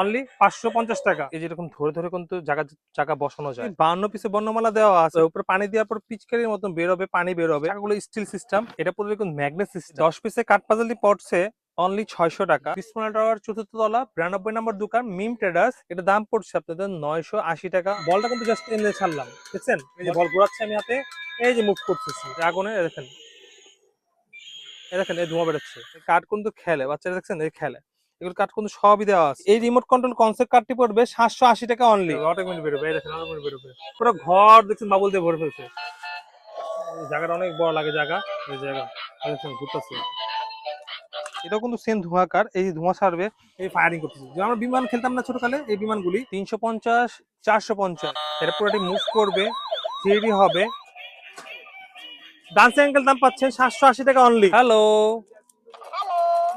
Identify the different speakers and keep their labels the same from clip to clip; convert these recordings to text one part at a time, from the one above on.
Speaker 1: Only পাঁচশো পঞ্চাশ টাকা। এই যেরকম ধরে ধরে কিন্তু জায়গা জায়গা বসানো যায়। বান্ন পিসে বর্ণমালা দেওয়া আছে। উপরে পানি দেওয়ার পর পিচকারির মতন বেরোবে পানি বেরোবে। চাকাগুলো স্টিল সিস্টেম এটা পুরো দেখুন ম্যাগনেট সিস্টেম দশ পিসে কাঠ পাজালি পড়ছে অনলি ছয়শো টাকা। বিসমুল্লাহ টাওয়ার চতুর্থ তলা বিরানব্বই নম্বর দোকান মিম ট্রেডার্স এটা দাম পড়ছে আপনাদের নয়শো আশি টাকা। বলটা কিন্তু জাস্ট এনে ছাড়লাম দেখছেন? এই যে বল ঘোরাচ্ছি আমি হাতে। এই যে মুভ করতেছি। আগুনে দেখেন। দেখেন এই ধোঁয়া বেরোচ্ছে। কাঠ কিন্তু খেলে বাচ্চারা দেখছেন এই খেলে। এগুলো কাঠ কিন্তু সবই দেওয়া আছে। এই রিমোট কন্ট্রোল কনসেপ্ট কাঠটি পড়বে সাতশো আশি টাকা অনলি অটোমেটিক বেরোবে এই দেখেন অটোমেটিক বেরোবে। পুরো ঘর দেখছেন বাবুল দিয়ে ভরে ফেলছে। জায়গাটা অনেক বড় লাগে জায়গা এই জায়গা। ঘুরতেছে। এটাও কিন্তু সেম ধোঁয়াকার এই ধোঁয়া ছাড়বে এই ফায়ারিং করতেছে। যে আমরা বিমান খেলতাম না ছোটকালে এই বিমানগুলি। তিনশো পঞ্চাশ চারশো পঞ্চাশ। এটা পুরোটি মুভ করবে থ্রি হবে। ডান্স অ্যাঙ্গেল দাম পাচ্ছেন সাতশো আশি টাকা অনলি হ্যালো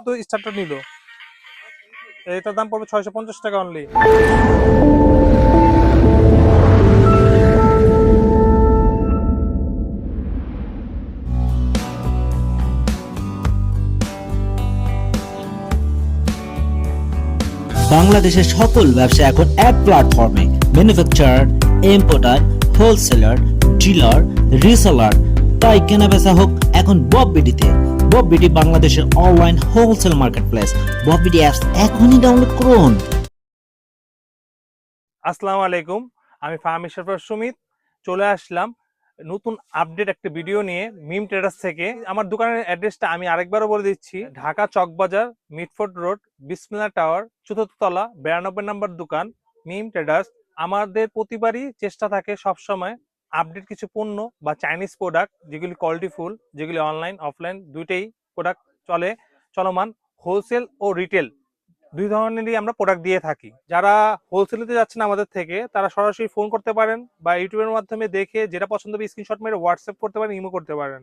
Speaker 1: তো স্টার্টটা নিল। এটার দাম পড়বে ছয়শো পঞ্চাশ টাকা অনলি
Speaker 2: বাংলাদেশের সকল ব্যবসা এখন এক প্ল্যাটফর্মে manufacturer importer wholesaler dealer reseller তাই কেনা বেচা হোক এখন বব বিডিতে। বব বিডি বাংলাদেশের online wholesale marketplace. Bob BD apps এখনই ডাউনলোড করুন।
Speaker 1: আসসালামু আলাইকুম, আমি ফাহামি সরফর সুমিত। চলে আসলাম নতুন আপডেট একটা ভিডিও নিয়ে মিম ট্রেডার্স থেকে। আমার দোকানের অ্যাড্রেসটা আমি আরেকবারও বলে দিচ্ছি, Dhaka Chawkbazar Mitford road Bismillah tower, চতুর্থ তলা, বিরানব্বই নম্বর দোকান, মিম ট্রেডার্স। আমাদের প্রতিবারই চেষ্টা থাকে সবসময় আপডেট কিছু পণ্য বা চাইনিজ প্রোডাক্ট যেগুলি কোয়ালিটিফুল যেগুলি অনলাইন অফলাইন দুইটাই প্রোডাক্ট চলে, চলমান হোলসেল ও রিটেল দুই ধরনেরই আমরা প্রোডাক্ট দিয়ে থাকি। যারা হোলসেলিতে যাচ্ছেন আমাদের থেকে, তারা সরাসরি ফোন করতে পারেন বা ইউটিউবের মাধ্যমে দেখে যেটা পছন্দ হবে স্ক্রিনশট মেরে হোয়াটসঅ্যাপ করতে পারেন ইমো করতে পারেন।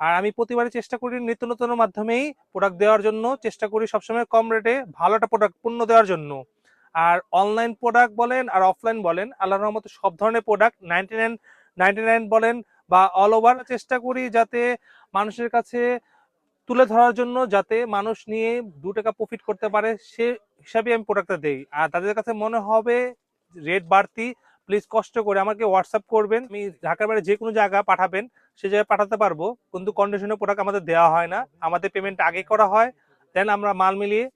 Speaker 1: আর আমি প্রতিবারই চেষ্টা করি নিত্য নতুনের মাধ্যমেই প্রোডাক্ট দেওয়ার জন্য। চেষ্টা করি সবসময় কম রেটে ভালো একটা প্রোডাক্ট পণ্য দেওয়ার জন্য। আর অনলাইন প্রোডাক্ট বলেন আর অফলাইন বলেন, আল্লাহর রহমতে সব ধরনের product ninety nine ninety nine বলেন বা অল ওভার চেষ্টা করি যাতে মানুষের কাছে তুলে ধরার জন্য যাতে মানুষ নিয়ে দু টাকা প্রফিট করতে পারে, সে হিসাবে আমি প্রোডাক্টটা দেই। আর তাদের কাছে মনে হবে রেট বাড়তি প্লিজ কষ্ট করে আমাকে হোয়াটসঅ্যাপ করবেন, আমি ঢাকার বাইরে যে কোনো জায়গা পাঠাবেন, সে জায়গায় পাঠাতে পারব। কিন্তু কন্ডিশনের প্রোডাক্ট আমাদের দেওয়া হয় না, আমাদের পেমেন্ট আগে করা হয় দেন আমরা মাল মিলিয়ে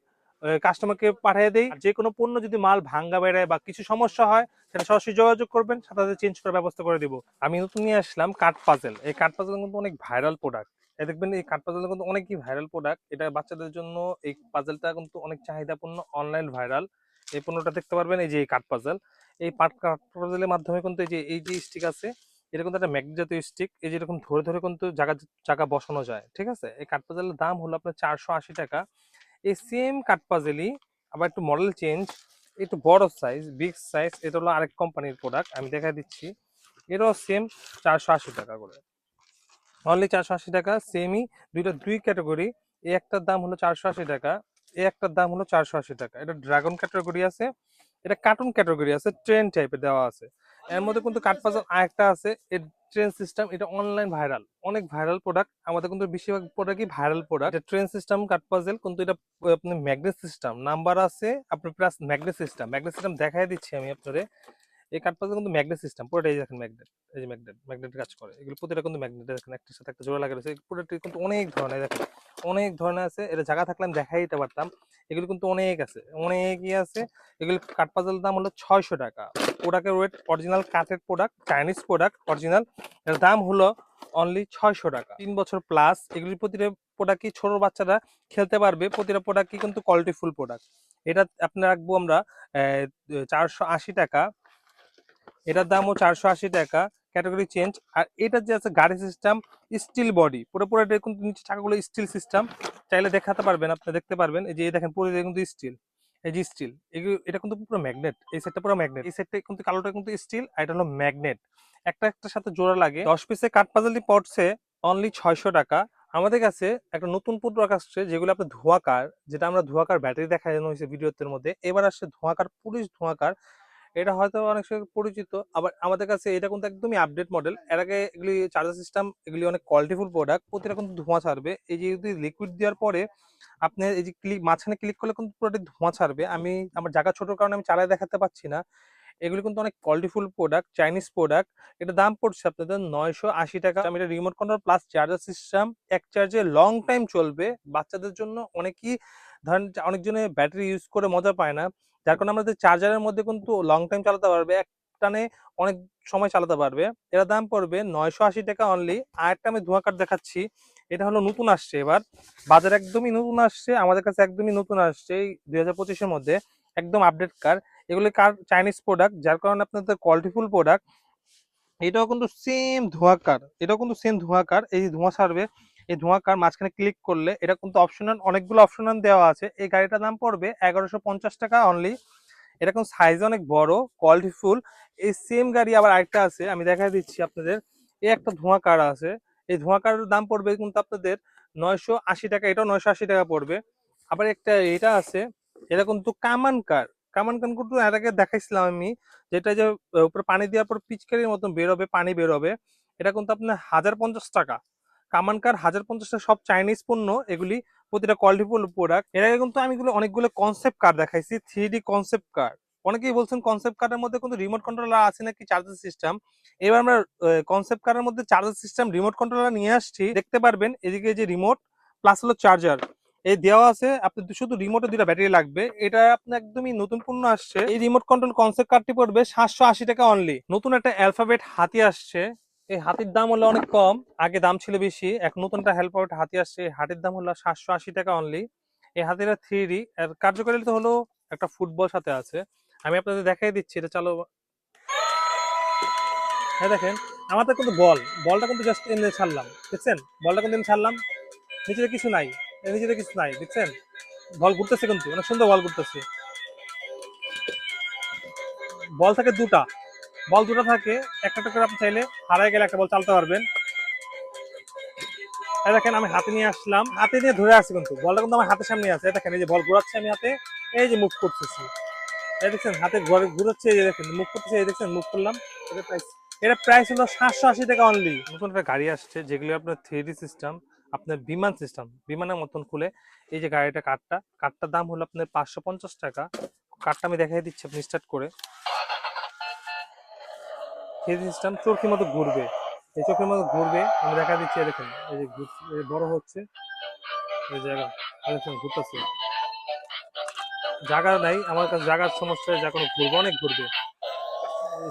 Speaker 1: কাস্টমারকে পাঠিয়ে দেই। যে কোনো পণ্য যদি মাল ভাঙ্গা বেড়ায় বা কিছু সমস্যা হয় সেটা সরাসরি যোগাযোগ করবেন সাথে সাথে চেঞ্জ করার ব্যবস্থা করে দিব। আমি নতুন নিয়ে আসলাম কাঠ পাজেল এই কাঠ পাজেল কিন্তু অনেক ভাইরাল প্রোডাক্ট দেখবেন এই কাঠ পাজেল কিন্তু অনেকই ভাইরাল প্রোডাক্ট এটা বাচ্চাদের জন্য এই পাজেলটা কিন্তু অনেক চাহিদাপূর্ণ অনলাইন ভাইরাল এই পণ্যটা দেখতে পারবেন এই যে এই কাঠ পাজেল এই পাট কাঠ পাজেলের মাধ্যমে কিন্তু এই যে এই যে স্টিক আছে এটা কিন্তু একটা ম্যাগনেট জাতীয় স্টিক এই যে এরকম ধরে ধরে কিন্তু জায়গা জায়গা বসানো যায় ঠিক আছে? এই কাঠ পাজেলের দাম হলো আপনার চারশো আশি টাকা। এই সেম কাঠ পাজেলই আবার একটু মডেল চেঞ্জ একটু বড় সাইজ বিগ সাইজ এটা হলো আরেক কোম্পানির প্রোডাক্ট আমি দেখা দিচ্ছি। এটাও সেম চারশো আশি টাকা করে। অনলি চারশো আশি টাকা সেমই দুইটা দুই ক্যাটাগরি এই একটার দাম হলো চারশো আশি টাকা এই একটার দাম হলো চারশো আশি টাকা। এটা ড্রাগন ক্যাটাগরি আছে, এটা কার্টুন ক্যাটাগরি আছে ট্রেন টাইপের দেওয়া আছে। এর মধ্যে কিন্তু কাঠ পাজল আরেকটা আছে, এর ট্রেন সিস্টেম এটা অনলাইন ভাইরাল অনেক ভাইরাল প্রোডাক্ট আমাদের কিন্তু বেশিরভাগ প্রোডাক্টই ভাইরাল প্রোডাক্ট এটা ট্রেন সিস্টেম কাঠ পাজেল কিন্তু এটা, আপনি ম্যাগনেট সিস্টেম নাম্বার আছে আপনার plus magnet system magnet system দেখাই দিচ্ছি আমি আপনাদের এই কাঠ পাজল কিন্তু ম্যাগনেট সিস্টেম পুরোটাই দেখেন ম্যাগনেট এই যে ম্যাগনেট ম্যাগনেট কাজ করে। এগুলো প্রতিটা কিন্তু ম্যাগনেট দেখেন একটার সাথে একটা জোড়া লাগা রয়েছে পুরোটি কিন্তু অনেক ধরনের দেখেন, অনেক ধরনের আছে। এটা জায়গা থাকলে আমি দেখাই দিতে পারতাম। এগুলো কিন্তু অনেক আছে, অনেকই আছে। এগুলো কাঠ পাজলের দাম হলো ছয়শো টাকা। প্রোডাক্টের ওয়েট অরিজিনাল কাঠের প্রোডাক্ট চাইনিজ প্রোডাক্ট অরিজিনাল এর দাম হলো অনলি ছয়শো টাকা। তিন বছর প্লাস এগুলির প্রতিটা প্রোডাক্টই ছোট বাচ্চারা খেলতে পারবে? প্রতিটা প্রোডাক্টই কিন্তু কোয়ালিটিফুল প্রোডাক্ট এটা আপনার রাখব আমরা চারশো আশি টাকা। এটার দামও চারশো আশি টাকা ক্যাটাগরি চেঞ্জ আর এটা যে আছে গাড়ি সিস্টেম স্টিল বডি পুরো পুরো এটা কিন্তু নিচে চাকাগুলো স্টিল সিস্টেম চাইলে দেখাতে পারবেন, আপনি দেখতে পারবেন, এই যে দেখেন পুরো কিন্তু স্টিল এই যে স্টিল এটা কিন্তু পুরো ম্যাগনেট এই সেটটা পুরো ম্যাগনেট এই সেটটা কিন্তু, কালোটা কিন্তু স্টিল আর এটা হলো ম্যাগনেট একটা একটার সাথে জোড়া লাগে, দশ পিসে কাঠ পাজালি পড়ছে অনলি ছয়শো টাকা, আমাদের কাছে একটা নতুন প্রোডাক্ট আসছে যেগুলো আপনার ধোঁয়াকার যেটা আমরা ধোঁয়াকার ব্যাটারি দেখানো হয়েছে ভিডিওতে মধ্যে, এবার আসছে ধোঁয়াকার পুলিশ ধোঁয়াকার এটা হয়তো অনেক সময় পরিচিত, আবার আমাদের কাছে এটা কিন্তু একদমই আপডেট মডেল এর আগে এগুলি চার্জার সিস্টেম এগুলি অনেক কোয়ালিটিফুল প্রোডাক্ট প্রতিটা কিন্তু ধোঁয়া ছাড়বে। এই যে যদি লিকুইড দেওয়ার পরে আপনি এই যে ক্লিক মাঝখানে ক্লিক করলে কিন্তু পুরোটা ধোঁয়া ছাড়বে। আমি আমার জায়গা ছোট কারণে আমি চালায় দেখাতে পাচ্ছি না। এগুলো কিন্তু অনেক কোয়ালিটিফুল প্রোডাক্ট চাইনিজ প্রোডাক্ট এটা দাম পড়ছে আপনাদের নয়শো আশি টাকা। আমি এটা remote control plus charger system এক চার্জে লং টাইম চলবে। বাচ্চাদের জন্য অনেকই ধরেন অনেকজনে ব্যাটারি ইউজ করে মজা পায় না। যার কারণে আমাদের চার্জারের মধ্যে কিন্তু লং টাইম চালাতে পারবে, এক টানে অনেক সময় চালাতে পারবে। এর দাম পড়বে নয়শো আশি টাকা অনলি আর একটা আমি ধোঁয়া কাঠ দেখাচ্ছি, এটা হলো নতুন আসছে এবার। বাজার একদমই নতুন আসছে, আমাদের কাছে একদমই নতুন আসছে এই দুই হাজার মধ্যে, একদম আপডেট কার এগুলি কার চাইনিজ প্রোডাক্ট যার কারণে আপনাদের কোয়ালিটিফুল প্রোডাক্ট এটাও কিন্তু সেম ধোঁয়া কার এটাও কিন্তু সেম ধোঁয়া কার এই ধোঁয়া ছাড়বে। এই ধোঁয়া কার মাঝখানে ক্লিক করলে এটা কিন্তু অপশনাল অনেকগুলো অপশনাল দেওয়া আছে। এই গাড়িটার দাম পড়বে এগারোশো টাকা অনলি কিন্তু সাইজ অনেক বড় কোয়ালিটিফুল এই সেম গাড়ি আবার আরেকটা আছে, আমি দেখা দিচ্ছি আপনাদের। এই একটা ধোঁয়া কার আছে। এই ধোঁয়া কারের দাম পড়বে কিন্তু আপনাদের নয়শো আশি টাকা, এটাও নয়শো আশি টাকা পড়বে। আবার একটা এটা আছে, এটা কিন্তু কামান কার। কামান কার কিন্তু এর আগে দেখাইছিলাম আমি, যেটা যে উপরে পানি দেওয়ার পর পিচকারির মতন বেরোবে পানি বেরোবে এটা কিন্তু আপনার হাজার পঞ্চাশ টাকা। কামান কার হাজার পঞ্চাশটা সব চাইনিজ পণ্য, এগুলি প্রতিটা কোয়ালিটিফুল প্রোডাক্টের আগে কিন্তু আমি এগুলো অনেকগুলো কনসেপ্ট কার দেখাইছি থ্রি কনসেপ্ট কার অনেকেই বলছেন কনসেপ্ট কারের মধ্যে কিন্তু রিমোট কন্ট্রোলার আছে নাকি চার্জার সিস্টেম এবার আমরা কনসেপ্ট কারের মধ্যে চার্জার সিস্টেম রিমোট কন্ট্রোলার নিয়ে আসছি। দেখতে পারবেন, এদিকে যে রিমোট প্লাস হলো চার্জার এই দেওয়া আছে, আপনি শুধু রিমোটে দুটা ব্যাটারি লাগবে। এটা আপনার একদমই নতুন পণ্য আসছে। এই রিমোট কন্ট্রোল কনসেপ্ট কার্ডটি পড়বে সাতশো আশি টাকা অনলি নতুন একটা অ্যালফাবেট হাতি আসছে। এই হাতির দাম হলো অনেক কম, আগে দাম ছিল বেশি এক নতুন একটা অ্যালফাবেট হাতি আসছে হাতির দাম হলো সাতশো আশি টাকা অনলি এই হাতিটা থ্রি ডি এর কার্যকারিতা হলো একটা ফুটবল সাথে আছে। আমি আপনাদের দেখাই দিচ্ছি, এটা চালো। হ্যাঁ দেখেন, আমাদের কিন্তু বল বলটা কিন্তু জাস্ট এনে ছাড়লাম, দেখছেন? বলটা কিন্তু এনে ছাড়লাম নিচে কিছু নাই এর নিচে কিছু নাই, দেখছেন? বল ঘুরতেছে কিন্তু, অনেক সুন্দর বল ঘুরতেছে। বল থাকে দুটা বল দুটো থাকে, একটা করে আপনি চাইলে হারায় গেলে একটা বল চালতে পারবেন। দেখেন আমি হাতে নিয়ে আসলাম, হাতে নিয়ে ধরে আসছি কিন্তু, বলটা কিন্তু আমার হাতের সামনে আছে। দেখেন, এই যে বল ঘোরাচ্ছি আমি হাতে, এই যে মুভ করতেছি। এই দেখছেন হাতে ঘরে, ঘুরাচ্ছে, এই যে দেখেন মুভ করতেছে, এই দেখছেন মুভ করলাম। এটা প্রাইস হলো সাতশো আশি টাকা অনলি নতুন একটা গাড়ি আসছে, যেগুলো আপনার থ্রি সিস্টেম আপনার বিমান সিস্টেম বিমানের মতন খুলে। এই যে গাড়িটা, কাঠটা, কাঠটার দাম হলো আপনার পাঁচশো পঞ্চাশ টাকা। কাঠটা আমি দেখাই দিচ্ছি আপনি স্টার্ট করে। থ্রি সিস্টেম চোখের মতো ঘুরবে। এই চোখের মতো ঘুরবে, আমি দেখা দিচ্ছি দেখেন, এই যে বড় হচ্ছে, এই জায়গা ঘুরতেছে। জায়গা নাই, আমার কাছে জায়গার সমস্যা যা কোনো ঘুরবে, অনেক ঘুরবে।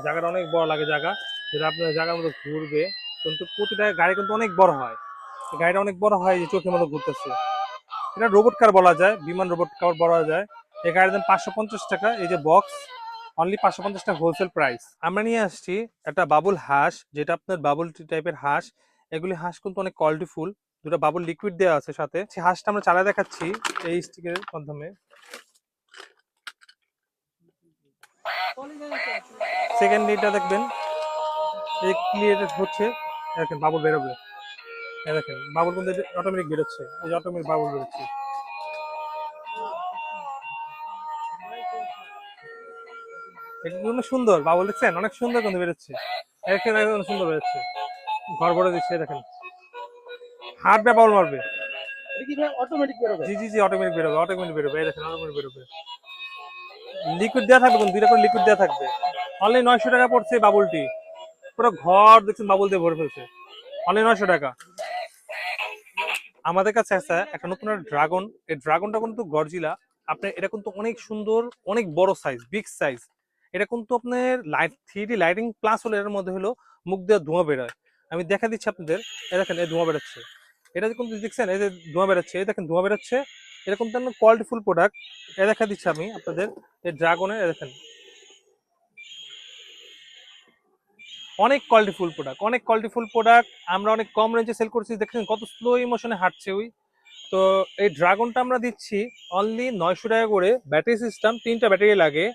Speaker 1: জায়গাটা অনেক বড় লাগে জায়গা, যেটা আপনার জায়গার মতো ঘুরবে, কিন্তু প্রতিটা গাড়ি কিন্তু অনেক বড় হয়। গাড়িটা অনেক বড় হয় যে চোখের মতো ঘুরতেছে। এটা রোবট কার বলা যায়, বিমান রোবট কার বলা যায়। এই গাড়ির দাম পাঁচশো পঞ্চাশ টাকা, এই যে বক্স অনলি পাঁচশো পঞ্চাশ টাকা হোলসেল প্রাইস আমরা নিয়ে আসছি একটা বাবুল হাঁস, যেটা আপনার বাবুল টাইপের হাঁস। এগুলি হাঁস কিন্তু অনেক কোয়ালিটিফুল দুটো বাবুল লিকুইড দেওয়া আছে সাথে। সেই হাঁসটা আমরা চালা দেখাচ্ছি এই স্টিকের মাধ্যমে। সেকেন্ড এটা দেখবেন। এই ক্লিয়ার হচ্ছে। দেখেন বাবুল বেরোবে। দেখেন বাবুল কিন্তু অটোমেটিক বেরোচ্ছে। এই যে অটোমেটিক বাবুল বেরোচ্ছে। এটা কিন্তু সুন্দর বাবুল দেখছেন? অনেক সুন্দর কিন্তু বেরোচ্ছে। সুন্দর বেরোচ্ছে। ঘর ভরে দিচ্ছে দেখেন। হাঁটবে বাবুল মারবে। জি জি জি অটোমেটিক বেরোবে অটোমেটিক বেরোবে। এই দেখেন অটোমেটিক বেরোবে। লিকুইড দেওয়া থাকবে কিন্তু দুইটা করে লিকুইড দেওয়া থাকবে। অনলি নয়শো টাকা পড়ছে বাবুলটি। পুরো ঘর দেখছেন বাবুল দিয়ে ভরে ফেলছে। অনলি নয়শো টাকা। আমাদের কাছে আছে একটা নতুন ড্রাগন এই ড্রাগনটা কিন্তু গরজিলা। আপনার এটা কিন্তু অনেক সুন্দর অনেক বড় সাইজ বিগ সাইজ এটা কিন্তু আপনার লাইট থ্রি লাইটিং প্লাস হলো এর মধ্যে হলো মুখ দিয়ে ধোঁয়া বেরোয়। আমি দেখা দিচ্ছি আপনাদের, এই দেখেন, এই ধোঁয়া বেরোচ্ছে। এটা কিন্তু দেখছেন, এই যে ধোঁয়া বেরোচ্ছে, এই দেখেন, ধোঁয়া বেরোচ্ছে। এরকম তো কোয়ালিটিফুল প্রোডাক্ট এ দেখা দিচ্ছি আমি আপনাদের, এই ড্রাগনের এ দেখেন। অনেক কোয়ালিটিফুল প্রোডাক্ট অনেক কোয়ালিটিফুল প্রোডাক্ট আমরা অনেক কম রেঞ্জে সেল করছি, দেখছেন, কত স্লো ইমোশনে হাঁটছে ওই। তো এই ড্রাগনটা আমরা দিচ্ছি অনলি নয়শো টাকা করে। ব্যাটারি সিস্টেম তিনটা ব্যাটারি লাগে।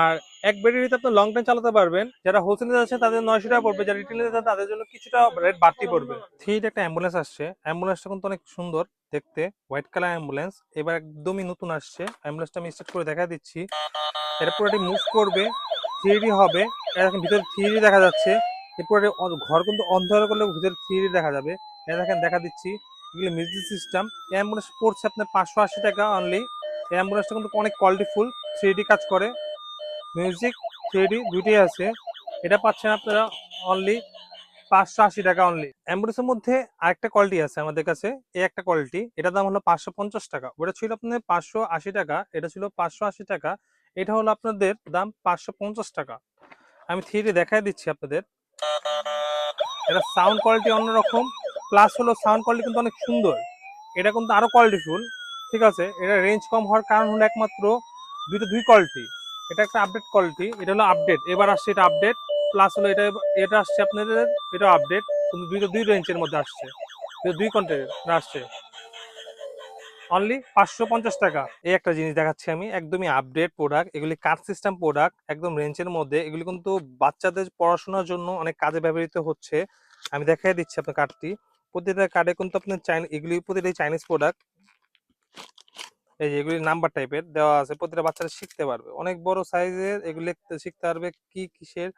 Speaker 1: আর এক ব্যাটারিতে আপনি লং টাইম চালাতে পারবেন। যারা হোলসেলে যাচ্ছে তাদের নয়শো টাকা পড়বে। যারা রিটেলে যাচ্ছে তাদের জন্য কিছুটা রেট বাড়তি পড়বে। থ্রি একটা অ্যাম্বুলেন্স আসছে। অ্যাম্বুলেন্সটা কিন্তু অনেক সুন্দর দেখতে। হোয়াইট কালার অ্যাম্বুলেন্স এবার একদমই নতুন আসছে। অ্যাম্বুলেন্সটা আমি স্টার্ট করে দেখা দিচ্ছি। এটা পুরোটি মুভ করবে। থ্রি হবে। এটা দেখেন ভিতরে থ্রি দেখা যাচ্ছে। এরপরে ঘর কিন্তু অন্ধকার করলে ভিতরে থ্রি দেখা যাবে। এটা দেখেন দেখা দিচ্ছি। এগুলো মিউজিক সিস্টেম অ্যাম্বুলেন্স পড়ছে আপনার পাঁচশো আশি টাকা অনলি অ্যাম্বুলেন্সটা কিন্তু অনেক কোয়ালিটিফুল থ্রি কাজ করে। মিউজিক থ্রিডি দুইটাই আছে। এটা পাচ্ছেন আপনারা অনলি পাঁচশো আশি টাকা অনলি অ্যাম্বুলেন্সের মধ্যে আরেকটা কোয়ালিটি আছে আমাদের কাছে। এই একটা কোয়ালিটি এটার দাম হলো পাঁচশো পঞ্চাশ টাকা। ওটা ছিল আপনাদের পাঁচশো আশি টাকা, এটা ছিল পাঁচশো আশি টাকা। এটা হলো আপনাদের দাম পাঁচশো পঞ্চাশ টাকা। আমি থ্রি দেখাই দিচ্ছি আপনাদের। এটা সাউন্ড কোয়ালিটি অন্যরকম প্লাস হলো সাউন্ড কোয়ালিটি কিন্তু অনেক সুন্দর। এটা কিন্তু আরও কোয়ালিটিফুল ঠিক আছে? এটা রেঞ্জ কম হওয়ার কারণ হলো একমাত্র দুইটা দুই কোয়ালিটি এটা একটা আপডেট কোয়ালিটি এটা হলো আপডেট এবার আসছে এটা আপডেট প্লাস হলো এটা এটা আসছে আপনাদের, এটা আপডেট কিন্তু দুইটা, দুই রেঞ্জের মধ্যে আসছে। দুই কন্টেন্ট আসছে। অনলি পাঁচশো পঞ্চাশ টাকা। এই একটা জিনিস দেখাচ্ছি আমি, একদমই আপডেট প্রোডাক্ট এগুলি কার্ড সিস্টেম প্রোডাক্ট একদম রেঞ্জের মধ্যে। এগুলি কিন্তু বাচ্চাদের পড়াশোনার জন্য অনেক কাজে ব্যবহৃত হচ্ছে। আমি দেখাই দিচ্ছি আপনার কার্ডটি প্রতিটা কার্ডে কিন্তু আপনার চাইন এগুলি প্রতিটাই চাইনিজ প্রোডাক্ট এই যে এগুলি নাম্বার টাইপের দেওয়া আছে, প্রতিটা বাচ্চারা শিখতে পারবে। অনেক বড় সাইজের এগুলি শিখতে পারবে কি কিসের,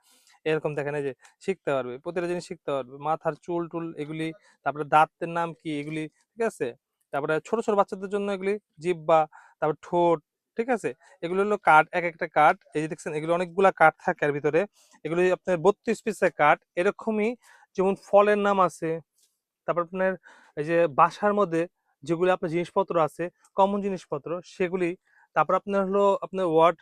Speaker 1: এরকম দেখেন যে শিখতে পারবে, প্রতিটা জিনিস শিখতে পারবে। মাথার চুল টুল এগুলি, তারপরে দাঁতের নাম কি এগুলি, ঠিক আছে? তারপরে ছোট ছোট বাচ্চাদের জন্য এগুলি জিব্বা তারপর ঠোঁট, ঠিক আছে? এগুলো হলো কাঠ এক একটা কাঠ এই যে দেখছেন, এগুলো অনেকগুলা কাঠ থাকে এর ভিতরে। এগুলি আপনার বত্রিশ পিসের কাঠ এরকমই যেমন ফলের নাম আছে, তারপর আপনার এই যে বাসার মধ্যে যেগুলি আপনার জিনিসপত্র আছে কমন জিনিসপত্র, সেগুলি, তারপর আপনার হলো আপনার ওয়ার্ড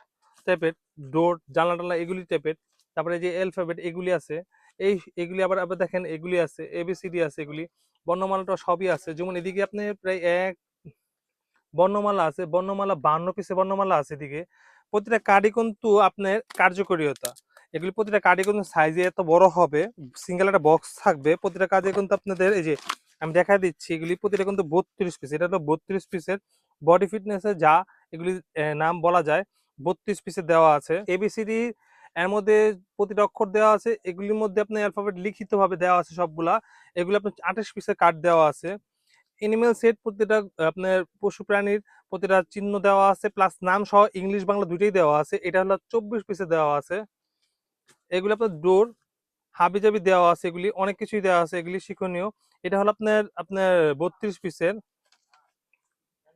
Speaker 1: টাইপের ডোর জানলা টানলা এগুলি টাইপের তারপরে যে অ্যালফাবেট এগুলি আছে, এই এগুলি আবার আবার দেখেন এগুলি আছে এবিসিডি আছে এগুলি, বর্ণমালাটা সবই আছে, যেমন এদিকে আপনি প্রায় এক বর্ণমালা আছে, বর্ণমালা বান্ন পিসে বর্ণমালা আছে এদিকে, প্রতিটা কার্ডই কিন্তু আপনার কার্যকরীয়তা এগুলি প্রতিটা কার্ডই কিন্তু সাইজে এত বড় হবে সিঙ্গেল একটা বক্স থাকবে, প্রতিটা কাজে কিন্তু আপনাদের এই যে আমি দেখা দিচ্ছি, এগুলি প্রতিটা কিন্তু বত্রিশ পিস এটা হলো বত্রিশ পিসের বডি ফিটনেসে যা এগুলি নাম বলা যায়, বত্রিশ পিসের দেওয়া আছে। এবিসিডি এর মধ্যে প্রতিটা অক্ষর দেওয়া আছে, এগুলির মধ্যে আপনার অ্যালফাবেট লিখিত ভাবে দেওয়া আছে সবগুলা, এগুলো আপনার আঠাশ পিসের কার্ড দেওয়া আছে। এনিমেল সেট প্রতিটা, আপনার পশু প্রাণীর প্রতিটা চিহ্ন দেওয়া আছে প্লাস নাম সহ ইংলিশ বাংলা দুইটাই দেওয়া আছে, এটা হলো চব্বিশ পিসে দেওয়া আছে। এগুলো আপনার ডোর হাবি জাবি দেওয়া আছে, এগুলি অনেক কিছুই দেওয়া আছে, এগুলি শিক্ষণীয়। এটা হলো আপনার আপনার বত্রিশ পিসের।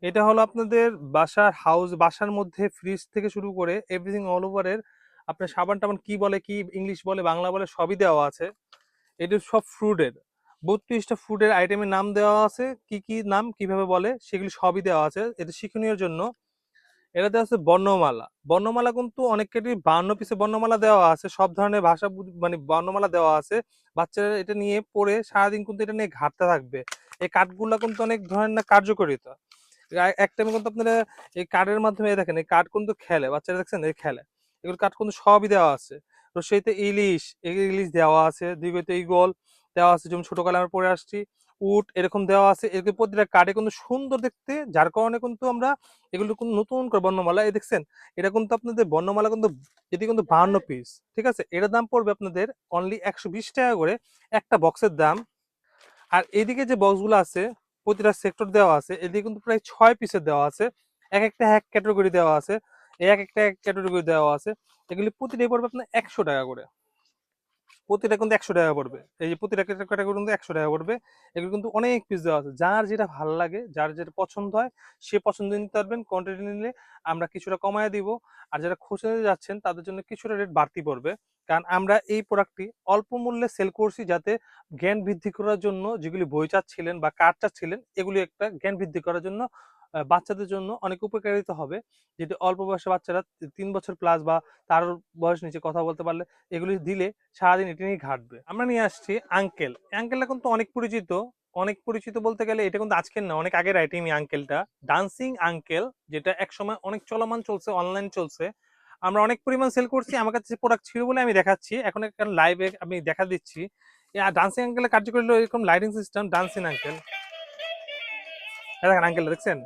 Speaker 1: এটা হলো আপনাদের বাসার হাউস বাসার মধ্যে ফ্রিজ থেকে শুরু করে এভরিথিং অল ওভারের আপনার সাবান টাবান কি বলে, কি ইংলিশ বলে, বাংলা বলে সবই দেওয়া আছে। এটা সব ফ্রুটের বত্রিশটা ফুডের আইটেমের নাম দেওয়া আছে। কি কি নাম, কীভাবে বলে, সেগুলি সবই দেওয়া আছে। এটা শিক্ষণীয় জন্য। এটা দেওয়া আছে বর্ণমালা। বর্ণমালা কিন্তু অনেক কেটে বান্ন পিসে বর্ণমালা দেওয়া আছে, সব ধরনের ভাষা মানে বর্ণমালা দেওয়া আছে। বাচ্চারা এটা নিয়ে পড়ে সারাদিন কিন্তু এটা নিয়ে ঘাটতে থাকবে। এই কার্ডগুলা কিন্তু অনেক ধরনের কার্যকরিতা। এক টাইমে কিন্তু আপনারা এই কার্ডের মাধ্যমে দেখেন, এই কার্ড কিন্তু খেলে। বাচ্চারা দেখছেন, এই খেলে। এগুলো কাঠ কিন্তু সবই দেওয়া আছে। রসইতে ইলিশ, এই ইলিশ দেওয়া আছে দ্বিতীয়তে ইগল দেওয়া আছে। যেমন ছোটকালে আমরা পড়ে আসছি উট এরকম দেওয়া আছে। এরকম প্রতিটা কার্ডে কিন্তু সুন্দর দেখতে যার কারণে কিন্তু আমরা এগুলো কিন্তু নতুন করে বর্ণমালা এই দেখছেন? এটা কিন্তু আপনাদের বর্ণমালা কিন্তু এটি কিন্তু বাহান্ন পিস ঠিক আছে? এটার দাম পড়বে আপনাদের অনলি একশো বিশ টাকা করে একটা বক্সের দাম। আর এদিকে যে বক্সগুলো আছে প্রতিটা সেক্টর দেওয়া আছে এদিকে কিন্তু প্রায় ছয় পিসের দেওয়া আছে। এক একটা এক ক্যাটাগরি দেওয়া আছে এক একটা এক ক্যাটাগরি দেওয়া আছে। এগুলি প্রতিটাই পড়বে আপনার একশো টাকা করে। প্রতিটা কিন্তু একশো টাকা পড়বে। এই যে প্রতিটা ক্যাটাগরি কিন্তু একশো টাকা পড়বে। এগুলো কিন্তু অনেক পিস দেওয়া আছে। যার যেটা ভালো লাগে, যার যেটা পছন্দ হয়, সে পছন্দ নিতে পারবেন। কোয়ান্টিটি নিলে আমরা কিছুটা কমায় দিব। আর যারা খুচরা যাচ্ছেন, তাদের জন্য কিছুটা রেট বাড়তি পড়বে। কারণ আমরা এই প্রোডাক্টটি অল্প মূল্যে সেল করছি যাতে জ্ঞান বৃদ্ধি করার জন্য যেগুলি বই চাচ্ছিলেন বা কার্ড চাচ্ছিলেন, এগুলি একটা জ্ঞান বৃদ্ধি করার জন্য বাচ্চাদের জন্য অনেক উপকারিত হবে। যেটি অল্প বয়সে বাচ্চারা তিন বছর প্লাস বা তার বয়স নিচে কথা বলতে পারলে এগুলি দিলে সারাদিন এটি নিয়ে ঘাটবে। আমরা নিয়ে আসছি আঙ্কেল আঙ্কেলটা কিন্তু অনেক পরিচিত। অনেক পরিচিত বলতে গেলে এটা কিন্তু আজকের না, অনেক আগের আইটেম আঙ্কেলটা ডান্সিং আঙ্কেল যেটা একসময় অনেক চলমান চলছে অনলাইন চলছে। আমরা অনেক পরিমাণ সেল করছি, আমার কাছে প্রোডাক্ট ছিল বলে আমি দেখাচ্ছি। এখন একটা লাইভে আমি দেখা দিচ্ছি। ডান্সিং আঙ্কেলের কার্যকরী এরকম লাইটিং সিস্টেম ডান্সিং আঙ্কেল দেখেন আঙ্কেল দেখছেন?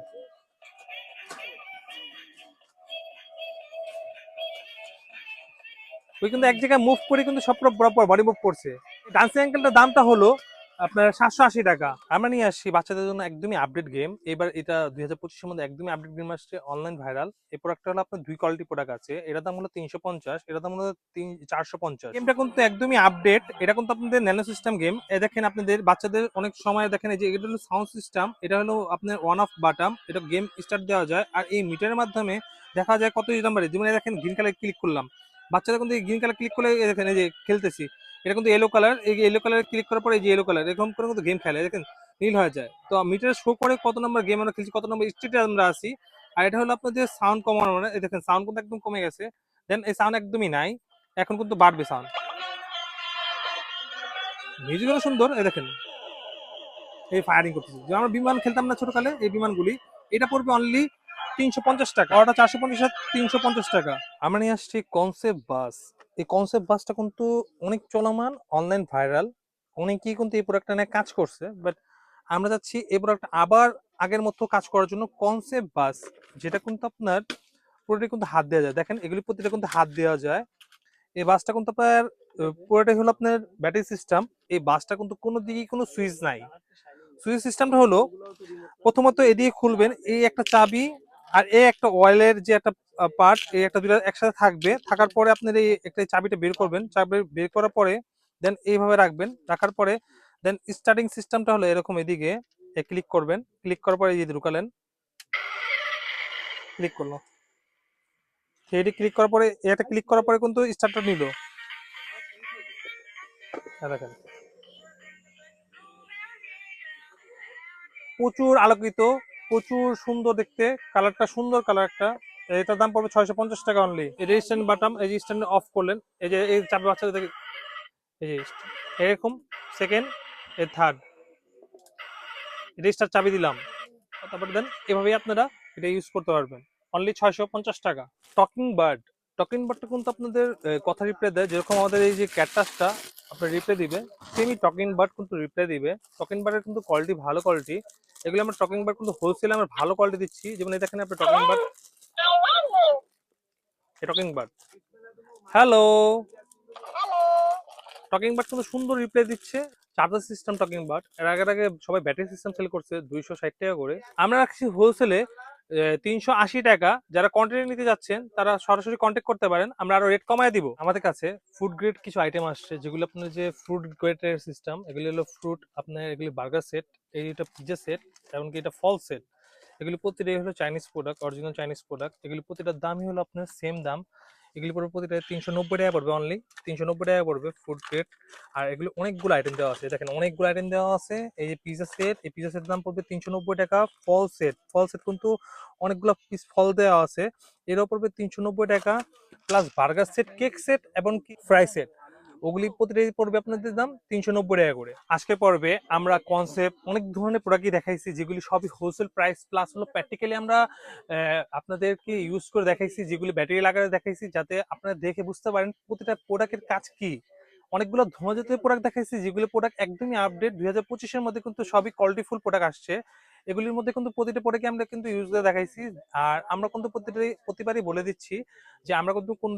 Speaker 1: ওই কিন্তু এক জায়গায় মুভ করে কিন্তু সব বরাবর বডি মুভ করছে। ডান্সিং অ্যাঙ্কেলটার দামটা হলো আপনার সাতশো আশি টাকা। আমরা নিয়ে আসছি বাচ্চাদের জন্য একদমই আপডেট গেম এবার এটা দুই হাজার পঁচিশের মধ্যে একদমই আপডেট গেম আসছে অনলাইন ভাইরাল এই প্রোডাক্টটা হলো আপনার দুই কোয়ালিটি প্রোডাক্ট আছে। এটার দাম হলো তিনশো পঞ্চাশ। এটার দাম হলো তিন চারশো পঞ্চাশ। গেমটা কিন্তু একদমই আপডেট এটা কিন্তু আপনাদের ন্যানো সিস্টেম গেম এ দেখেন আপনাদের বাচ্চাদের অনেক সময় দেখেন এই যে এটা হলো সাউন্ড সিস্টেম এটা হলো আপনার ওয়ান অফ বাটাম এটা গেম স্টার্ট দেওয়া যায়। আর এই মিটারের মাধ্যমে দেখা যায় কত নাম্বারে যেমন দেখেন গ্রিন কালার ক্লিক করলাম। বাচ্চারা কিন্তু গ্রিন কালার ক্লিক করলে দেখেন, এই যে খেলতেছি, এটা কিন্তু ইয়েলো কালার এই ইয়েলো কালার ক্লিক করার পরে এই যে ইয়েলো কালার এরকম করে কিন্তু গেম খেলে দেখেন, নীল হয়ে যায়। তো মিটার শো করে কত নম্বর গেম আমরা খেলছি, কত নম্বর স্টেটে আমরা আসি আর এটা হলো আপনাদের সাউন্ড কমানো মানে দেখেন সাউন্ড কিন্তু একদম কমে গেছে। দেন এই সাউন্ড একদমই নাই, এখন কিন্তু বাড়বে সাউন্ড মিউজিকগুলো সুন্দর, এই দেখেন, এই ফায়ারিং করতেছি। যে আমরা বিমান খেলতাম না ছোটকালে, এই বিমানগুলি, এটা পড়বে অনলি তিনশো পঞ্চাশ টাকা। ওটা চারশো পঞ্চাশ, তিনশো পঞ্চাশ টাকা। আমরা নিয়ে আসছি কনসেপ্ট বাস এই কনসেপ্ট বাসটা কিন্তু অনেক চলমান অনলাইন ভাইরাল অনেকেই কিন্তু এই প্রোডাক্টটা নিয়ে কাজ করছে বাট আমরা যাচ্ছি এই প্রোডাক্ট আবার আগের মতো কাজ করার জন্য কনসেপ্ট বাস যেটা কিন্তু আপনার পুরোটাই কিন্তু হাত দেওয়া যায়। দেখেন, এগুলি প্রতিটা কিন্তু হাত দেওয়া যায়। এই বাসটা কিন্তু আপনার, পুরোটাই হলো আপনার ব্যাটারি সিস্টেম এই বাসটা কিন্তু কোনো দিকেই কোনো সুইচ নাই। সুইচ সিস্টেমটা হলো, প্রথমত এদিকে খুলবেন, এই একটা চাবি আর এই একটা অয়েলের যে একটা পার্ট এই একটা দুটা একসাথে থাকবে থাকার পরে আপনার এই একটা চাবিটা বের করবেন। চাবি বের করার পরে দেন এইভাবে রাখবেন। রাখার পরে দেন স্টার্টিং সিস্টেমটা হলো এরকম এদিকে ক্লিক করবেন। ক্লিক করার পরে যে ঢুকালেন ক্লিক করল। সেইটি ক্লিক করার পরে এটা ক্লিক করার পরে কিন্তু স্টার্টটা নিল। হ্যাঁ, দেখেন। প্রচুর আলোকিত প্রচুর সুন্দর দেখতে। কালারটা সুন্দর কালার একটা। এটার দাম পড়বে ছয়শো পঞ্চাশ টাকা অনলি এই যে স্ট্যান্ড বাটাম এই যে অফ করলেন, এই যে এই চাপে বাচ্চাদের এই এরকম সেকেন্ড এই থার্ড রেজিস্টার চাবি দিলাম। তারপরে দেন, এভাবেই আপনারা এটা ইউজ করতে পারবেন। অনলি ছয়শো পঞ্চাশ টাকা। টকিং বার্ড টকিং বার্ডটা কিন্তু আপনাদের কথা রিপ্লাই দেয়। যেরকম আমাদের এই যে ক্যাটাসটা আপনার রিপ্লাই দিবে। সেমি টকিং বার্ড কিন্তু রিপ্লাই দিবে। টকিং বার্ডের কিন্তু কোয়ালিটি ভালো কোয়ালিটি এগুলো আমরা টকিং বার্ড কিন্তু হোলসেলে আমরা ভালো কোয়ালিটি দিচ্ছি। যেমন এই দেখেন আপনি talking bird talking bird hello talking bird কিন্তু সুন্দর রিপ্লাই দিচ্ছে। চার্জার সিস্টেম টকিং বার্ড এর আগে আগে সবাই ব্যাটারি সিস্টেম সেল করছে দুইশো ষাট টাকা করে। আমরা রাখছি হোলসেলে তিনশো আশি টাকা। যারা কন্টেন্ট নিতে যাচ্ছেন, তারা সরাসরি কন্ট্যাক্ট করতে পারেন। আমরা আরও রেট কমায় দিব। আমাদের কাছে ফুড গ্রেড কিছু আইটেম আসছে, যেগুলো আপনার যে ফ্রুট গ্রেডের সিস্টেম এগুলি হলো ফ্রুট আপনার এগুলি বার্গার সেট এইটা পিজা সেট এমনকি এটা ফল সেট এগুলি প্রতিটাই হলো Chinese product original Chinese product এগুলি প্রতিটার দামই হলো আপনার সেম দাম। এগুলি পড়বে প্রতিটা তিনশো নব্বই টাকা পড়বে অনলি তিনশো নব্বই টাকা পড়বে ফুড প্লেট আর এগুলো অনেকগুলো আইটেম দেওয়া আছে। দেখেন অনেকগুলো আইটেম দেওয়া আছে। এই যে পিজা সেট এই পিজা সেটের দাম পড়বে তিনশো নব্বই টাকা। ফল সেট ফল সেট কিন্তু অনেকগুলো পিস ফল দেওয়া আছে। এরও পড়বে তিনশো নব্বই টাকা। Plus burger set cake set এবং ফ্রাই সেট ওগুলি প্রতিটাই পড়বে আপনাদের দাম তিনশো নব্বই টাকা করে। আজকে পর্বে আমরা কনসেপ্ট অনেক ধরনের প্রোডাক্টই দেখাইছি, যেগুলি সবই হোলসেল প্রাইস প্লাস হলো প্র্যাকটিক্যালি আমরা আপনাদেরকে ইউজ করে দেখাইছি, যেগুলি ব্যাটারি লাগাতে দেখাইছি, যাতে আপনারা দেখে বুঝতে পারেন প্রতিটা প্রোডাক্টের কাজ কি। অনেকগুলো ধোঁয়া জাতীয় প্রোডাক্ট দেখাইছি, যেগুলো প্রোডাক্ট একদমই আপডেট দুই হাজার পঁচিশের মধ্যে কিন্তু সবই কোয়ালিটিফুল প্রোডাক্ট আসছে। এগুলির মধ্যে কিন্তু প্রতিটা প্রোডাক্টে আমরা কিন্তু ইউজ করে দেখাইছি। আর আমরা কিন্তু প্রতিটি, প্রতিবারই বলে দিচ্ছি যে আমরা কিন্তু কোন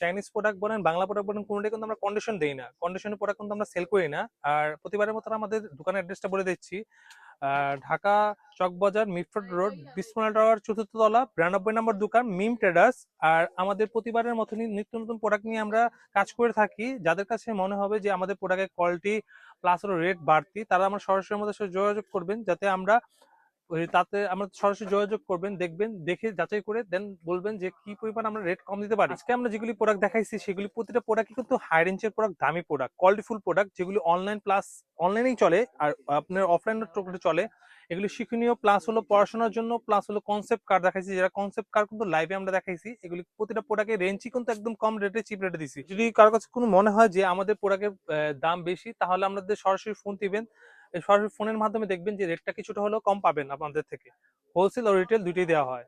Speaker 1: চাইনিজ প্রোডাক্ট বলেন, বাংলা প্রোডাক্ট বলেন, কোনোটাই কিন্তু আমরা কন্ডিশন দিই না। কন্ডিশনের প্রোডাক্ট কিন্তু আমরা সেল করি না। আর প্রতিবারের মতো আমাদের দোকানের অ্যাড্রেসটা বলে দিচ্ছি। Dhaka Chawkbazar Mitford road বিসমোনা tower চতুর্থ তলা, বিরানব্বই নম্বর দোকান, মিম ট্রেডার্স আর আমাদের প্রতিবারের মতো নিত্য নতুন প্রোডাক্ট নিয়ে আমরা কাজ করে থাকি। যাদের কাছে মনে হবে যে আমাদের প্রোডাক্টের কোয়ালিটি প্লাস রেট বাড়তি, তারা আমার সরাসরি আমাদের সাথে যোগাযোগ করবেন, যাতে আমরা তাতে আমরা সরাসরি যোগাযোগ করবেন, দেখবেন, দেখে যাচাই করে দেন বলবেন যে কি পরিমাণ আমরা রেট কম দিতে পারি। আজকে আমরা যেগুলি প্রোডাক্ট দেখাইছি, সেগুলি প্রতিটা প্রোডাক্টই কিন্তু হাই রেঞ্জের প্রোডাক্ট দামি প্রোডাক্ট কোয়ালিটিফুল প্রোডাক্ট যেগুলি অনলাইন প্লাস অনলাইনেই চলে আর আপনার অফলাইন চলে। এগুলি শিক্ষণীয় প্লাস হলো পড়াশোনার জন্য প্লাস হলো কনসেপ্ট কার দেখাইছি। যারা কনসেপ্ট কার কিন্তু লাইভে আমরা দেখাইছি, এগুলি প্রতিটা প্রোডাক্টের রেঞ্জই কিন্তু একদম কম রেটে চিপ রেটে দিছি। যদি কারও কাছে কোনো মনে হয় যে আমাদের প্রোডাক্টের দাম বেশি, তাহলে আমাদের সরাসরি ফোন দিবেন। সরাসরি ফোনের মাধ্যমে দেখবেন যে রেটটা কিছুটা হলেও কম পাবেন আপনাদের থেকে। হোলসেল ও রিটেল দুইটাই দেওয়া হয়।